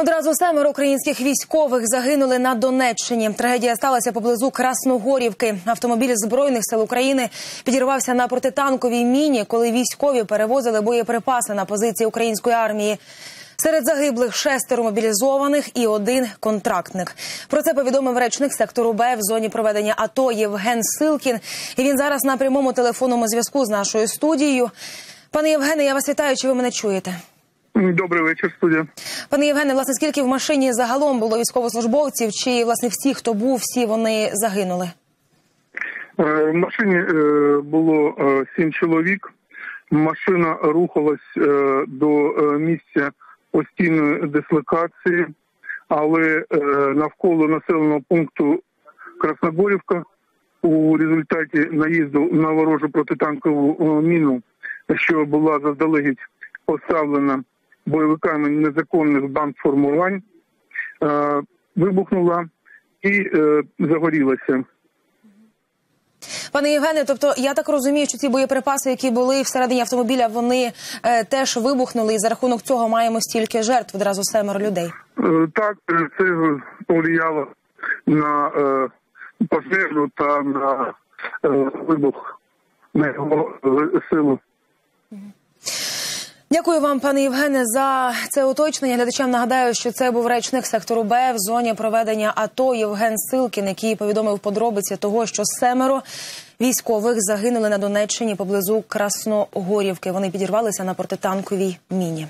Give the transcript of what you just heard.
Одразу семеро українських військових загинули на Донеччині. Трагедія сталася поблизу Красногорівки. Автомобіль збройних сил України підірвався на протитанковій міні, коли військові перевозили боєприпаси на позиції української армії. Серед загиблих шестеро мобілізованих і один контрактник. Про це повідомив речник сектору Б в зоні проведення АТО Євген Силкін. І він зараз на прямому телефонному зв'язку з нашою студією. Пане Євгене, я вас вітаю. Чи ви мене чуєте? Добрий вечір, студія. Пане Євгене, власне, скільки в машині загалом було військовослужбовців? Чи власне всі, хто був, всі вони загинули? Е, В машині е, було е, сім чоловік. Машина рухалась до місця постійної дислокації, але навколо населеного пункту Красногорівка у результаті наїзду на ворожу протитанкову міну, що була заздалегідь поставлена бойовиками незаконних бандформувань, е, вибухнула і е, загорілася. Пане Євгене, тобто я так розумію, що ці боєприпаси, які були всередині автомобіля, вони е, теж вибухнули, і за рахунок цього маємо стільки жертв одразу семеро людей. Е, Так, е, це повлияло на е, пожежу та на е, вибух на його е, силу. Дякую вам, пане Євгене, за це уточнення. Глядачам нагадаю, що це був речник сектору Б в зоні проведення АТО Євген Силкін, який повідомив подробиці того, що семеро військових загинули на Донеччині поблизу Красногорівки. Вони підірвалися на протитанковій міні.